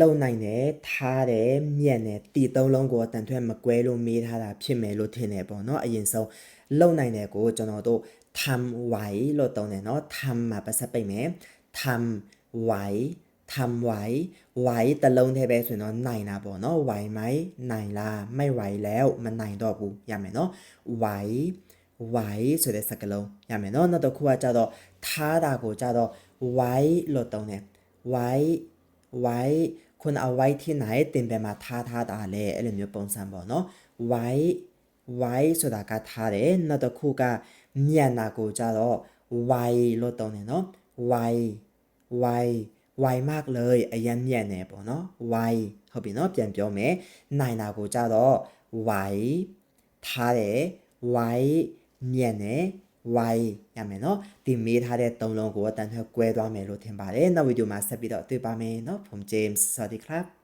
လုံနိုင်တယ်ထားတယ်မြက်တယ်တီသုံးလုံးကိုတန်ထွက်မကွဲလို့မေးထားတာဖြစ်မယ်လို့ထင်တယ်ပေါ့နော်အရင်ဆုံးလုံနိုင်တယ်ကိုကျွန်တော်တို့ทำไหวလို့သုံးတယ်เนาะทำမှာပတ်စပ်ပိတ်မယ်ทำไหวทำไหวไหวတလုံးတည်းပဲဆိုရင်တော့နိုင်တာပေါ့เนาะไหวไหมနိုင်လားไม่ไหวแล้วမနိုင်တော့ဘူးရမယ်เนาะไหวไหวဆိုတဲ့စကားလုံးရမယ်เนาะနောက်တစ်ခုကကြတော့ထားတာကိုကြတော့ไหวလို့သုံးတယ်ไหว ไว้คุณเอาไว้ที่ไหนเต็มไปมาท่าท่าตาเลยအဲ့လိုမျိုးပုံစံပေါ့နော်ไว้ไว้ဆိုတာကထားတယ်နောက်တစ်ခုကညံတာကိုကြတော့ไวလို့တုံးတယ်နော်ไวไวไวมากเลยအရင်ညံနေပေါ့နော်ไวဟုတ်ပြီနော်ပြန်ပြောမယ်နိုင်တာကိုကြတော့ไวထားတယ်ไวညံနေ ไวရမယ်နော်ဒီမေးထားတဲ့သုံးလုံးကိုအတန်ထွက်ကွဲသွားမယ်လို့ထင်ပါတယ်နောက်ဗီဒီယိုမှာဆက်ပြီးတော့တွေ့ပါမယ်နော်ผมเจมส์สวัสดีครับ